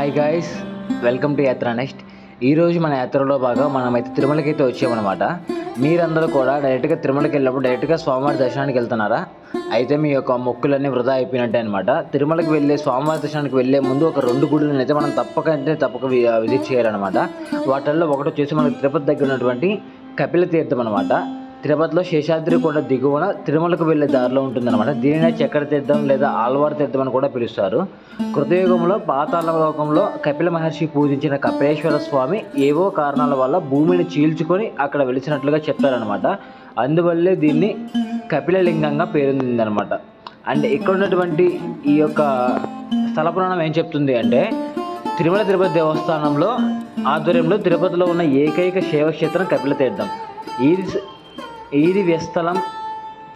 Hi guys welcome to Yatra next ఈరోజు మన యాత్రలో భాగం మనమైతే తిరుమలకి అయితే వచ్చామన్నమాట. మీరందరూ కూడా డైరెక్ట్గా తిరుమలకి వెళ్ళినప్పుడు డైరెక్ట్గా స్వామివారి దర్శనానికి వెళ్తున్నారా? అయితే మీ యొక్క మొక్కులన్నీ వృధా అయిపోయినట్టే అనమాట తిరుమలకి వెళ్ళే స్వామివారి దర్శనానికి వెళ్ళే ముందు ఒక రెండు గుడులను అయితే మనం తప్పకంటే తప్పక వి- విజిట్ చేయాలన్నమాట. వాటిల్లో ఒకటి వచ్చేసి మనకి తిరుపతి దగ్గర ఉన్నటువంటి కపిల తీర్థం అనమాట తిరుపతిలో శేషాద్రి కొండ దిగువన తిరుమలకు వెళ్ళే దారిలో ఉంటుందన్నమాట. దీనినే చక్ర తీర్థం లేదా ఆల్వార్ తీర్థం అని కూడా పిలుస్తారు. కృతయుగంలో పాతాళ లోకంలో కపిల మహర్షి పూజించిన కపిలేశ్వర స్వామి ఏవో కారణాల వల్ల భూమిని చీల్చుకొని అక్కడ వెలిసినట్లుగా చెప్తారనమాట అందువల్లే దీన్ని కపిలలింగంగా పేరొందిందనమాట అండ్ ఇక్కడ ఉన్నటువంటి ఈ యొక్క స్థల పురాణం ఏం చెప్తుంది అంటే తిరుమల తిరుపతి దేవస్థానంలో ఆధ్వర్యంలో తిరుపతిలో ఉన్న ఏకైక శైవక్షేత్రం కపిల తీర్థం. ఈ ఇది వ్యస్థలం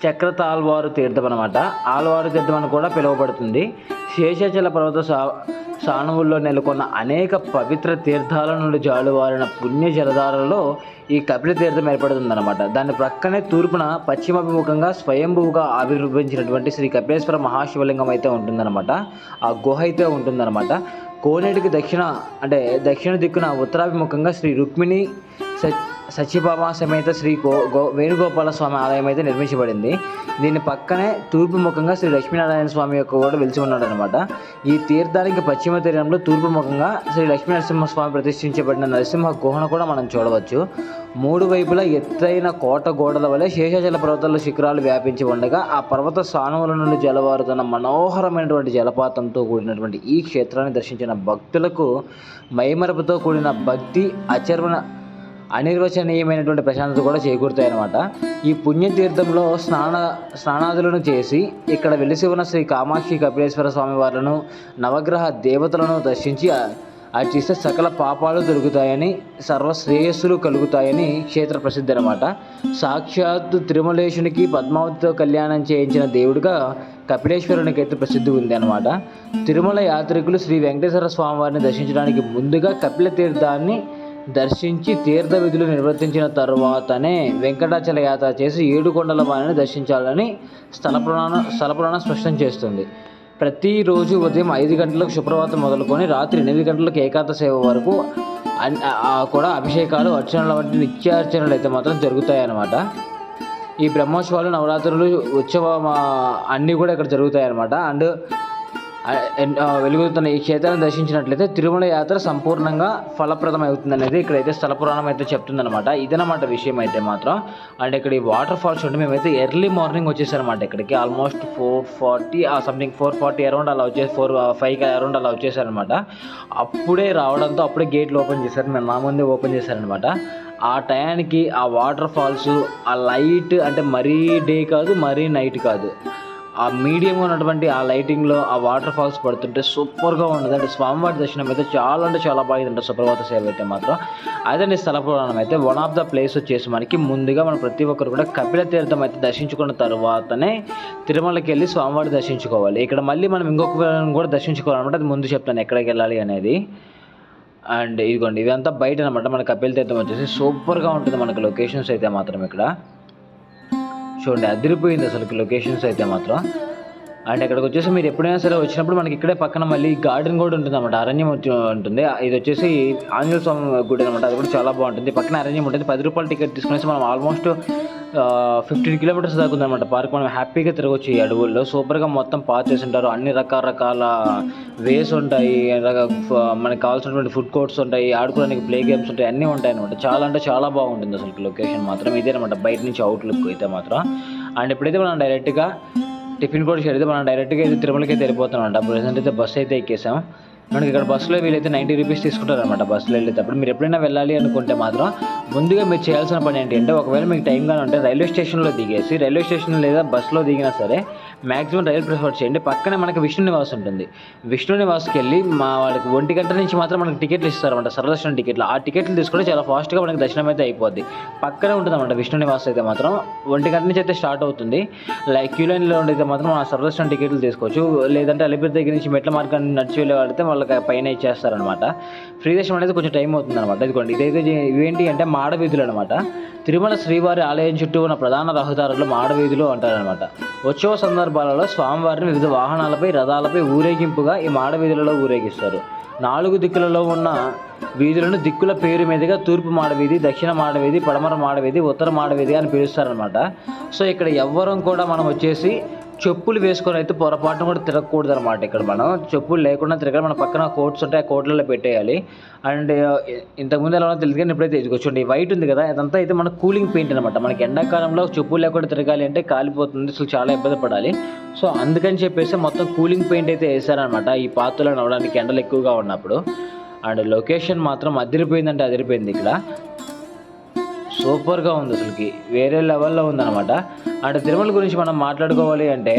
చక్రత ఆల్వారు తీర్థం అనమాట ఆల్వారు తీర్థం అని కూడా పిలువబడుతుంది. శేషాచల పర్వత సా సానువుల్లో నెలకొన్న అనేక పవిత్ర తీర్థాల నుండి జాలువారిన పుణ్య జలధారలో ఈ కపిల తీర్థం ఏర్పడుతుందన్నమాట. దాని ప్రక్కనే తూర్పున పశ్చిమాభిముఖంగా స్వయంభువుగా ఆవిర్భవించినటువంటి శ్రీ కపిలేశ్వర మహాశివలింగం అయితే ఉంటుందన్నమాట. ఆ గుహ అయితే ఉంటుందన్నమాట. కోనేటికి దక్షిణ అంటే దక్షిణ దిక్కున ఉత్తరాభిముఖంగా శ్రీ రుక్మిణి సత్ సచిబాబా సమేత శ్రీ గో గో వేణుగోపాల స్వామి ఆలయం అయితే నిర్మించబడింది. దీని పక్కనే తూర్పు ముఖంగా శ్రీ లక్ష్మీనారాయణ స్వామి యొక్క కూడా వెలిసి ఉన్నాడు అనమాట ఈ తీర్థానికి పశ్చిమ తీరంలో తూర్పు ముఖంగా శ్రీ లక్ష్మీ నరసింహస్వామి ప్రతిష్ఠించబడిన నరసింహ గుహను కూడా మనం చూడవచ్చు. మూడు వైపులా ఎత్తైన కోట గోడల వలె శేషాచల పర్వతాల శిఖరాలు వ్యాపించి ఉండగా ఆ పర్వత స్థానముల నుండి జలవారుతున్న మనోహరమైనటువంటి జలపాతంతో కూడినటువంటి ఈ క్షేత్రాన్ని దర్శించిన భక్తులకు మైమరపుతో కూడిన భక్తి అచర్వణ అనిర్వచనీయమైనటువంటి ప్రశాంతత కూడా చేకూరుతాయి అనమాట ఈ పుణ్యతీర్థంలో స్నాన స్నానాదులను చేసి ఇక్కడ వెలిసి ఉన్న శ్రీ కామాక్షి కపిలేశ్వర స్వామి వారిను నవగ్రహ దేవతలను దర్శించి అర్చిస్తే సకల పాపాలు దొరుకుతాయని సర్వశ్రేయస్సులు కలుగుతాయని క్షేత్ర ప్రసిద్ధి అనమాట సాక్షాత్తు తిరుమలేశునికి పద్మావతితో కళ్యాణం చేయించిన దేవుడిగా కపిలేశ్వరునికి అయితే ప్రసిద్ధి ఉంది అనమాట తిరుమల యాత్రికులు శ్రీ వెంకటేశ్వర స్వామివారిని దర్శించడానికి ముందుగా కపిల తీర్థాన్ని దర్శించి తీర్థ విధులు నిర్వర్తించిన తర్వాతనే వెంకటాచల యాత్ర చేసి ఏడు కొండల వారిని దర్శించాలని స్థల పురాణం స్థల పురాణం స్పష్టం చేస్తుంది. ప్రతిరోజు ఉదయం ఐదు గంటలకు శుభ్రవాతం మొదలుకొని రాత్రి ఎనిమిది గంటలకు ఏకాంత సేవ వరకు అన్- కూడా అభిషేకాలు అర్చనల వంటి నిత్యార్చనలు అయితే మాత్రం జరుగుతాయన్నమాట. ఈ బ్రహ్మోత్సవాలు నవరాత్రులు ఉత్సవం అన్నీ కూడా ఇక్కడ జరుగుతాయి అన్నమాట అండ్ వెలుగుతున్న ఈ క్షేత్రాన్ని దర్శించినట్లయితే తిరుమల యాత్ర సంపూర్ణంగా ఫలప్రదం అవుతుంది అనేది ఇక్కడైతే స్థల పురాణం అయితే చెప్తుందనమాట ఇదనమాట విషయం అయితే మాత్రం. అండ్ ఇక్కడ ఈ వాటర్ ఫాల్స్ ఉంటే మేమైతే ఎర్లీ మార్నింగ్ వచ్చేసారనమాట ఇక్కడికి. Almost four forty uh something four forty around అలా వచ్చేసి ఫోర్ ఫైవ్ అరౌండ్ అలా వచ్చేసారనమాట అప్పుడే రావడంతో అప్పుడే గేట్లు ఓపెన్ చేశారు మేము నా ముందే ఓపెన్ చేశారనమాట ఆ టయానికి ఆ వాటర్ ఫాల్స్ ఆ లైట్ అంటే మరీ డే కాదు మరీ నైట్ కాదు. ఆ మీడియంగా ఉన్నటువంటి ఆ లైటింగ్లో ఆ వాటర్ ఫాల్స్ పడుతుంటే సూపర్గా ఉండదు అంటే స్వామివారి దర్శనం అయితే చాలా అంటే చాలా బాగుంది సుప్రభాత సేవ అయితే మాత్రం. అదే స్థల పురాణం అయితే వన్ ఆఫ్ ద ప్లేస్ వచ్చేసి మనకి ముందుగా మనం ప్రతి ఒక్కరు కూడా కపిల తీర్థం అయితే దర్శించుకున్న తర్వాతనే తిరుమలకి వెళ్ళి స్వామివారి దర్శించుకోవాలి. ఇక్కడ మళ్ళీ మనం ఇంకొక కూడా దర్శించుకోవాలన్నమాట. అది ముందు చెప్తాను ఎక్కడికి వెళ్ళాలి అనేది. అండ్ ఇదిగోండి ఇదంతా బయట అనమాట మన కపిల తీర్థం వచ్చేసి సూపర్గా ఉంటుంది మనకి లొకేషన్స్ అయితే మాత్రం ఇక్కడ. చూడండి అదిరిపోయింది అసలు లొకేషన్స్ అయితే మాత్రం. అండ్ ఇక్కడికి వచ్చేసి మీరు ఎప్పుడైనా సరే వచ్చినప్పుడు మనకి ఇక్కడే పక్కన మళ్ళీ గార్డెన్ కూడా ఉంటుంది అనమాట అరణ్యం వచ్చి- ఉంటుంది. ఇది వచ్చేసి ఆంజనేయ స్వామి గుడి అనమాట అది కూడా చాలా బాగుంటుంది. పక్కన అరణ్యం ఉంటుంది. పది రూపాయల టికెట్ తీసుకునేసి మనం ఆల్మోస్ట్ ఫిఫ్టీన్ కిలోమీటర్స్ దాకా ఉందన్నమాట పార్క్. మనం హ్యాపీగా తిరగొచ్చు ఈ అడవుల్లో. సూపర్గా మొత్తం పార్క్ చేసి ఉంటారు అన్ని రకరకాల వేస్ ఉంటాయి. మనకి కావాల్సినటువంటి ఫుడ్ కోర్ట్స్ ఉంటాయి. ఆడుకోవడానికి ప్లే గేమ్స్ ఉంటాయి. అన్నీ ఉంటాయి అనమాట చాలా అంటే చాలా బాగుంటుంది అసలు లొకేషన్ మాత్రం. ఇదే అనమాట బయట నుంచి అవుట్ లుక్ అయితే మాత్రం. అండ్ ఇప్పుడైతే మనం డైరెక్ట్గా టిఫిన్ కూడా చేరితే మనం డైరెక్ట్గా అయితే తిరుమలకి అయితే వెళ్ళిపోతున్నాం అంట ప్రజెంట్ అయితే బస్సు అయితే ఎక్కేసాం. మనకి ఇక్కడ బస్సులో వీలైతే నైంటీ రూపీస్ తీసుకుంటారనమాట బస్సులో వెళ్ళేటప్పుడు. మీరు ఎప్పుడైనా వెళ్ళాలి అనుకుంటే మాత్రం ముందుగా మీరు చేయాల్సిన పని ఏంటి ఒకవేళ మీకు టైం కానీ ఉంటే రైల్వే స్టేషన్లో దిగేసి రైల్వే స్టేషన్ లేదా బస్సులో దిగినా సరే మ్యాక్సిమం రైలు ప్రిఫర్ చేయండి. పక్కనే మనకి విష్ణు నివాస్ ఉంటుంది. విష్ణు నివాస్కి వెళ్ళి మా వాళ్ళకి ఒంటి గంట నుంచి మాత్రం మనకి టికెట్లు ఇస్తారన్నమాట. సర్వదర్శనం టికెట్లు. ఆ టికెట్లు తీసుకుంటే చాలా ఫాస్ట్గా మనకి దర్శనం అయితే అయిపోద్ది. పక్కనే ఉంటుంది అనమాట విష్ణు నివాస్ అయితే మాత్రం. ఒంటి గంట నుంచి అయితే స్టార్ట్ అవుతుంది. లైక్ క్యూ లైన్లో ఉండైతే మాత్రం ఆ సర్వదర్శనం టికెట్లు తీసుకోవచ్చు. లేదంటే అలిపిరి దగ్గర నుంచి మెట్ల మార్గాన్ని నడిచి వెళ్ళే వాళ్ళైతే వాళ్ళకి పైన ఇచ్చేస్తారనమాట ఫ్రీ దర్శనం అనేది కొంచెం టైం అవుతుంది అనమాట ఇదిగోండి ఇదైతే ఇవేంటి అంటే మాడ వీధులు అనమాట తిరుమల శ్రీవారి ఆలయం చుట్టూ ఉన్న ప్రధాన రహదారులు మాడవీధులు అంటారనమాట ఉత్సవ సందర్భాలలో స్వామివారిని వివిధ వాహనాలపై రథాలపై ఊరేగింపుగా ఈ మాడవీధులలో ఊరేగిస్తారు. నాలుగు దిక్కులలో ఉన్న వీధులను దిక్కుల పేరు మీదుగా తూర్పు మాడవీధి దక్షిణ మాడవీధి పడమర మాడవీధి ఉత్తర మాడవీధి అని పిలుస్తారనమాట సో ఇక్కడ ఎవ్వరం కూడా మనం వచ్చేసి చెప్పులు వేసుకొని అయితే పొరపాటున కూడా తిరగకూడదు అనమాట ఇక్కడ మనం. చెప్పులు లేకుండా తిరగాలి మన పక్కన కోట్స్ ఉంటాయి ఆ కోట్లలో పెట్టేయాలి. అండ్ ఇంతకుముందు ఎలా తెలియదు కానీ ఇప్పుడైతే ఇది చూడండి వైట్ ఉంది కదా ఇదంతా అయితే మన కూలింగ్ పెయింట్ అనమాట మనకి ఎండాకాలంలో చెప్పులు లేకుండా తిరగాలి అంటే కాలిపోతుంది అసలు చాలా ఇబ్బంది పడాలి. సో అందుకని చెప్పేసి మొత్తం కూలింగ్ పెయింట్ అయితే వేసారనమాట ఈ పాత్రలను అవడానికి ఎండలు ఎక్కువగా ఉన్నప్పుడు. అండ్ లొకేషన్ మాత్రం అదిరిపోయిందంటే అదిరిపోయింది ఇక్కడ. సూపర్గా ఉంది అసలుకి. వేరే లెవెల్లో ఉందన్నమాట. అండ్ తిరుమల గురించి మనం మాట్లాడుకోవాలి అంటే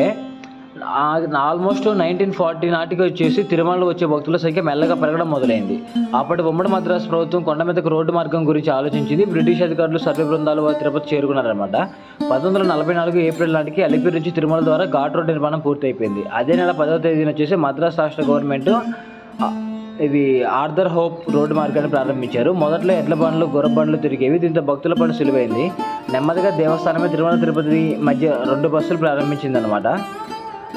ఆల్మోస్ట్ నైన్టీన్ ఫార్టీ నాటికి వచ్చేసి తిరుమలలో వచ్చే భక్తుల సంఖ్య మెల్లగా పెరగడం మొదలైంది. అప్పటి ఉమ్మడి మద్రాసు ప్రభుత్వం కొండ మీదకు రోడ్డు మార్గం గురించి ఆలోచించింది. బ్రిటిష్ అధికారులు సర్వే బృందాలు తిరుపతి చేరుకున్నారనమాట పంతొమ్మిది వందల నలభై నాలుగు ఏప్రిల్ నాటికి అలిపిరి నుంచి తిరుమల ద్వారా ఘాట్ రోడ్ నిర్మాణం పూర్తయిపోయింది. అదే నెల పదవ తేదీన వచ్చేసి మద్రాసు రాష్ట్ర గవర్నమెంట్ ఇది ఆర్థర్ హోప్ రోడ్డు మార్గాన్ని ప్రారంభించారు. మొదట్లో ఎడ్ల బండ్లు గుర్ర బండ్లు తిరిగేవి దీంతో భక్తుల పని సులువైంది. నెమ్మదిగా దేవస్థానమే తిరుమల తిరుపతి మధ్య రెండు బస్సులు ప్రారంభించింది అనమాట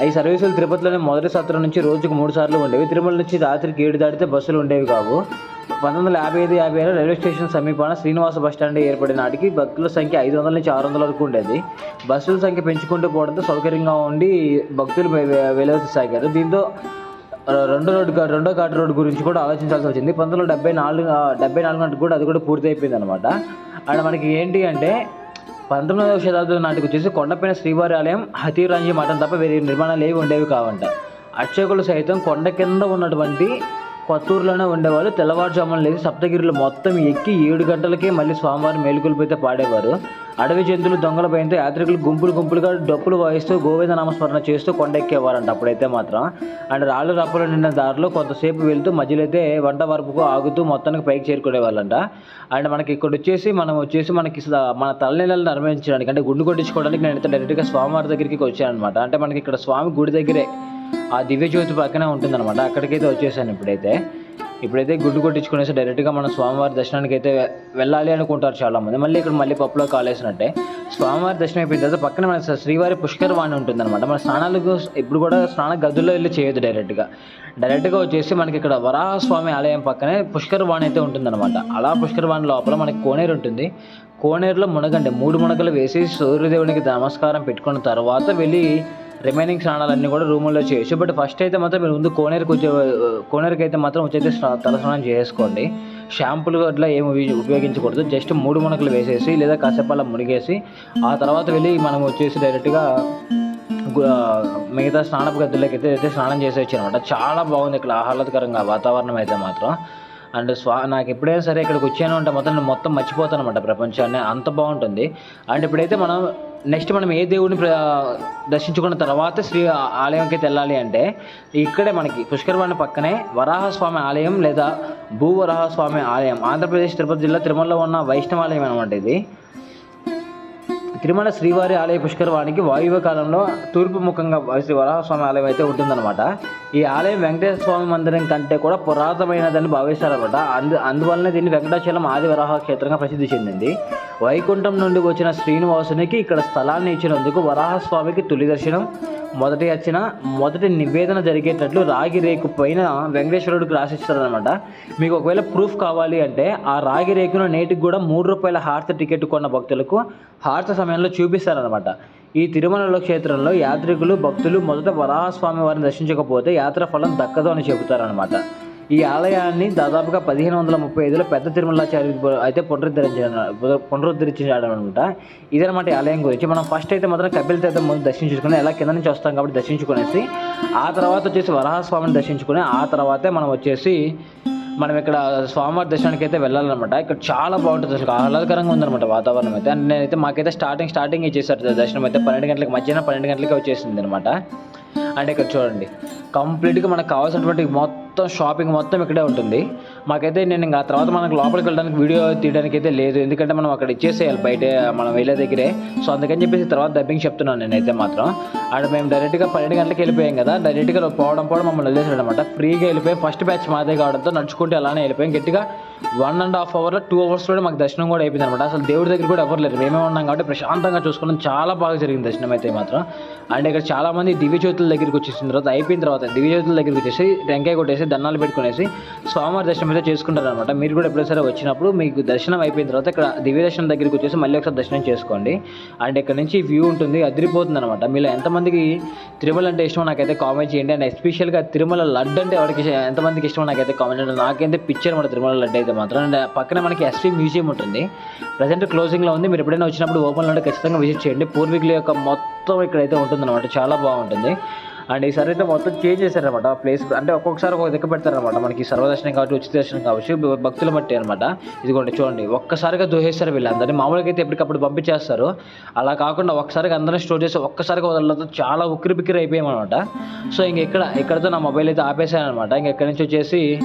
ఈ సర్వీసులు తిరుపతిలోనే మొదటి సత్రం నుంచి రోజుకు మూడు సార్లు ఉండేవి. తిరుమల నుంచి రాత్రికి ఏడు దాటితే బస్సులు ఉండేవి కావు. పంతొమ్మిది వందల యాభై ఐదు యాభై ఏడు రైల్వే స్టేషన్ సమీపాన శ్రీనివాస బస్టాండ్ ఏర్పడిన నాటికి భక్తుల సంఖ్య ఐదు వందల నుంచి ఆరు వందల వరకు ఉండేది. బస్సుల సంఖ్య పెంచుకుంటూ పోవడంతో సౌకర్యంగా ఉండి భక్తులు వెలువసాగారు దీంతో రెండో రోడ్డు రెండో ఘాట్ రోడ్ గురించి కూడా ఆలోచించాల్సి వచ్చింది. పంతొమ్మిది వందల డెబ్బై నాలుగు డెబ్బై నాలుగు నాటికి కూడా అది కూడా పూర్తి అయిపోయింది అనమాట అండ్ మనకి ఏంటి అంటే పంతొమ్మిదవ శతాబ్దం నాటికి వచ్చేసి కొండపైన శ్రీవారి ఆలయం హతీరాంజీ మఠం తప్ప వేరే నిర్మాణాలు ఏవి ఉండేవి కావంట. అర్చకులు సైతం కొండ కింద ఉన్నటువంటి కొత్తూరులోనే ఉండేవాళ్ళు. తెల్లవారుజామున లేచి సప్తగిరిలో మొత్తం ఎక్కి ఏడు గంటలకే మళ్ళీ స్వామివారి మేలుకొలిపోతే పాడేవారు. అడవి జంతువులు దొంగల భయంతో యాత్రికులు గుంపులు గుంపులుగా డప్పులు వాయిస్తూ గోవింద నామస్మరణ చేస్తూ కొండ ఎక్కేవారంట అప్పుడైతే మాత్రం. అండ్ రాళ్ళు రప్పలు నిండిన దారిలో కొంతసేపు వెళ్తూ మధ్యలో అయితే వంట వరపుకు ఆగుతూ మొత్తానికి పైకి చేరుకునేవాళ్ళంట. అండ్ మనకి ఇక్కడ వచ్చేసి మనం వచ్చేసి మనకి స- మన తలనీళ్ళని నిర్మించడానికి అంటే గుండు కొట్టించుకోవడానికి నేను అయితే డైరెక్ట్గా స్వామివారి దగ్గరికి వచ్చాను అనమాట అంటే మనకి ఇక్కడ స్వామి గుడి దగ్గరే ఆ దివ్యజ్యోతి పక్కనే ఉంటుందన్నమాట. అక్కడికైతే వచ్చేసాను ఇప్పుడైతే. ఇప్పుడైతే గుడ్డు కొట్టించుకునేసి డైరెక్ట్గా మనం స్వామివారి దర్శనానికి అయితే వెళ్ళాలి అనుకుంటారు చాలామంది. మళ్ళీ ఇక్కడ మళ్ళీ పప్పులో కాలేసినట్టే. స్వామివారి దర్శనం అయిపోయిన తర్వాత పక్కన మన శ్రీవారి పుష్కర వాణి ఉంటుందన్నమాట. మన స్నానాలకు ఇప్పుడు కూడా స్నాన గదుల్లో వెళ్ళి చేయొద్దు డైరెక్ట్గా. డైరెక్ట్గా వచ్చేసి మనకి ఇక్కడ వరాహస్వామి ఆలయం పక్కనే పుష్కర వాణి అయితే ఉంటుందన్నమాట. అలా పుష్కర వాణి లోపల మనకి కోనేరు ఉంటుంది. కోనేరులో మునగండి. మూడు మునగలు వేసి సూర్యదేవునికి నమస్కారం పెట్టుకున్న తర్వాత వెళ్ళి రిమైనింగ్ స్నానాలన్నీ కూడా రూముల్లో చేయొచ్చు. బట్ ఫస్ట్ అయితే మాత్రం మీరు ముందు కోనేరుకు వచ్చే కోనేరుకి అయితే మాత్రం వచ్చైతే స్నా- తలస్నానం చేసుకోండి. షాంపులు అట్లా ఏమి ఉపయోగించకూడదు. జస్ట్ మూడు మునకలు వేసేసి లేదా కాసేపు అలా మునిగేసి ఆ తర్వాత వెళ్ళి మనం వచ్చేసి డైరెక్ట్గా మిగతా స్నానపు గదుల్లోకి అయితే అయితే స్నానం చేసి అనమాట చాలా బాగుంది ఇక్కడ ఆహ్లాదకరంగా వాతావరణం అయితే మాత్రం. అండ్ స్వా నాకు ఎప్పుడైనా సరే ఇక్కడికి వచ్చాను అంటే మొత్తం నేను మొత్తం మర్చిపోతాను అనమాట ప్రపంచాన్ని. అంత బాగుంటుంది. అండ్ ఇప్పుడైతే మనం నెక్స్ట్ మనం ఏ దేవుడిని ప్ర- దర్శించుకున్న తర్వాత శ్రీ ఆలయంకి అయితే వెళ్ళాలి అంటే ఇక్కడే మనకి పుష్కరవాణి పక్కనే వరాహస్వామి ఆలయం లేదా భూవరాహస్వామి ఆలయం. ఆంధ్రప్రదేశ్ తిరుపతి జిల్లా తిరుమలలో ఉన్న వైష్ణవాలయం అనమాట ఇది. తిరుమల శ్రీవారి ఆలయ పుష్కరవాణికి వాయువ కాలంలో తూర్పు ముఖంగా శ్రీ వరాహస్వామి ఆలయం అయితే ఉంటుందన్నమాట. ఈ ఆలయం వెంకటేశ్వర స్వామి మందిరం కంటే కూడా పురాతనమైనదని భావిస్తారన్నమాట. అందు అందువలన దీన్ని వెంకటాచలం ఆది వరాహ క్షేత్రంగా ప్రసిద్ధి చెందింది. వైకుంఠం నుండి వచ్చిన శ్రీనివాసునికి ఇక్కడ స్థలాన్ని ఇచ్చినందుకు వరాహస్వామికి తొలి దర్శనం మొదటి వచ్చిన మొదటి నివేదన జరిగేటట్లు రాగి రేకు పైన వెంకటేశ్వరుడికి రాసిస్తారనమాట మీకు ఒకవేళ ప్రూఫ్ కావాలి అంటే ఆ రాగి రేకును నేటికి కూడా మూడు రూపాయల హార్త టికెట్ కొన్న భక్తులకు హార్త సమయంలో చూపిస్తారనమాట ఈ తిరుమలలో క్షేత్రంలో యాత్రికులు భక్తులు మొదట వరాహస్వామి వారిని దర్శించకపోతే యాత్ర ఫలం దక్కదు అని చెబుతారనమాట ఈ ఆలయాన్ని దాదాపుగా పదిహేను వందల ముప్పై ఐదులో పెద్ద తిరుమలాచార్య అయితే పునరుద్ధరించిన పునరుద్ధరించాడు అనమాట ఇదనమాట ఈ ఆలయం గురించి. మనం ఫస్ట్ అయితే మాత్రం కపిల తీర్థం ముందు దర్శించుకుని ఎలా కింద నుంచి వస్తాం కాబట్టి దర్శించుకునేసి ఆ తర్వాత వచ్చేసి వరాహస్వామిని దర్శించుకుని ఆ తర్వాతే మనం వచ్చేసి మనం ఇక్కడ స్వామివారి దర్శనానికి అయితే వెళ్ళాలన్నమాట. ఇక్కడ చాలా బాగుంటుంది అసలు. ఆహ్లాదకరంగా ఉందన్నమాట వాతావరణం అయితే. అండ్ నేనైతే మాకైతే స్టార్టింగ్ స్టార్టింగ్ ఇచ్చేసారు. దర్శనం అయితే పన్నెండు గంటలకు మధ్యాహ్నం పన్నెండు గంటలకి వచ్చేసింది అనమాట అంటే ఇక్కడ చూడండి కంప్లీట్గా మనకు కావాల్సినటువంటి మొత్తం షాపింగ్ మొత్తం ఇక్కడే ఉంటుంది. మాకైతే నేను ఇంకా ఆ తర్వాత మనకు లోపలికి వెళ్ళడానికి వీడియో తీయడానికి అయితే లేదు. ఎందుకంటే మనం అక్కడ ఇచ్చేసేయాలి బయట మనం వెళ్ళే దగ్గరే. సో అందుకని చెప్పేసి తర్వాత డబ్బింగ్ చెప్తున్నాను నేనైతే మాత్రం. అండ్ మేము డైరెక్ట్గా పన్నెండు గంటలకు వెళ్ళిపోయాం కదా డైరెక్ట్గా పోవడం పోవడం మమ్మల్ని వదిలేసాడు అనమాట ఫ్రీగా వెళ్ళిపోయి ఫస్ట్ బ్యాచ్ మాదే కావడంతో నడుచుకుంటూ అలానే వెళ్ళిపోయాం. గట్టిగా వన్ అండ్ హాఫ్ అవర్లో టూ అవర్స్లో మాకు దర్శనం కూడా అయిపోయింది అనమాట అసలు దేవుడి దగ్గర కూడా ఎవరు లేరు. మేమే ఉన్నాం కాబట్టి ప్రశాంతంగా చూసుకున్నాం చాలా బాగా జరిగింది దర్శనం అయితే మాత్రం. అండ్ ఇక్కడ చాలా మంది దగ్గరికి వచ్చేసిన తర్వాత అయిపోయిన తర్వాత దివ్యజ్యోతుల దగ్గరికి వచ్చేసి టెంకాయ కొట్టేసి దండాలు పెట్టుకునేసి స్వామివారి దర్శనం అయితే చేసుకుంటారు అనమాట మీరు కూడా ఎప్పుడైనా వచ్చినప్పుడు మీకు దర్శనం అయిపోయిన తర్వాత ఇక్కడ దివ్య దర్శనం దగ్గరికి వచ్చేసి మళ్ళీ ఒకసారి దర్శనం చేసుకోండి. అండ్ ఇక్కడ నుంచి వ్యూ ఉంటుంది అదిరిపోతుంది అనమాట మీలో ఎంతమందికి తిరుమల అంటే ఇష్టమో నాకైతే కామెంట్ చేయండి. అండ్ ఎస్పెషల్గా తిరుమల లడ్డు అంటే ఎవరికి ఎంతమందికి ఇష్టమో నాకైతే కామెంట్ చేయండి. నాకైతే పిక్చర్ అనమాట తిరుమల లడ్డు అయితే. మాత్రం. అండ్ పక్కన మనకి ఎస్వి మ్యూజియం ఉంటుంది. ప్రజెంట్ క్లోజింగ్లో ఉంది. మీరు ఎప్పుడైనా వచ్చినప్పుడు ఓపెన్లో ఉంటే ఖచ్చితంగా విజిట్ చేయండి. పూర్వీకుల యొక్క మొత్తం ఇక్కడైతే ఉంటుందన్నమాట. చాలా బాగుంటుంది. అండ్ ఈసారి అయితే మొత్తం చేంజ్ చేశారనమాట ప్లేస్ అంటే ఒక్కొక్కసారి ఒక్కొక్క దిక్కు పెడతారనమాట మనకి సర్వదర్శనం కావచ్చు ఉచిత దర్శనం కావచ్చు భక్తులు బట్టి అనమాట ఇదిగోండి చూడండి. ఒక్కసారిగా దోహేస్తారు వీళ్ళందరినీ. మామూలుగా అయితే ఎప్పటికప్పుడు పంపించేస్తారు. అలా కాకుండా ఒక్కసారిగా అందరినీ స్టోర్ చేసి ఒక్కసారిగా వదలడంతో చాలా ఉక్కిరి బిక్కిరి అయిపోయామన్నమాట. సో ఇంక ఇక్కడ ఇక్కడతో నా మొబైల్ అయితే ఆపేసాను అనమాట ఇంక ఇక్కడి నుంచి వచ్చేసి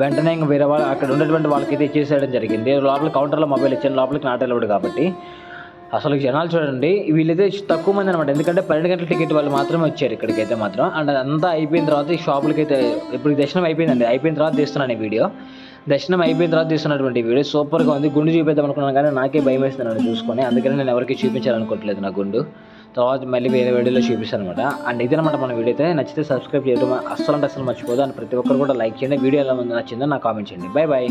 వెంటనే ఇంక వేరే వాళ్ళు అక్కడ ఉన్నటువంటి వాళ్ళకైతే ఇచ్చేసేయడం జరిగింది. లోపల కౌంటర్లో మొబైల్ ఇచ్చాను. లోపలికి నాట్ వెళ్ళాడు కాబట్టి. అసలు జనాలు చూడండి వీళ్ళైతే తక్కువ మంది అనమాట ఎందుకంటే పన్నెండు గంటల టికెట్ వాళ్ళు మాత్రమే వచ్చారు ఇక్కడికైతే మాత్రం. అండ్ అదంతా అయిపోయిన తర్వాత ఈ షాపులకి అయితే ఇప్పుడు దర్శనం అయిపోయిందండి. అయిపోయిన తర్వాత తీస్తున్నాను ఈ వీడియో. దర్శనం అయిపోయిన తర్వాత తీస్తున్నటువంటి వీడియో సూపర్గా ఉంది. గుండు చూపిద్దాం అనుకున్నాను కానీ నాకే భయం వేస్తున్నాను చూసుకొని. అందుకని నేను ఎవరికి చూపించాలనుకోవట్లేదు నా గుండు. తర్వాత మళ్ళీ వేరే వీడియోలో చూపిస్తాను అనమాట అండ్ ఇదనమాట మన వీడియో. అయితే నచ్చితే సబ్స్క్రైబ్ చేయడం అస్సలు అంటే అసలు మర్చిపోదు అండ్ ప్రతి ఒక్కరు కూడా లైక్ చేయండి. వీడియో ఎలా ఉందో నచ్చిందో నాకు కామెంట్ చేయండి. Bye bye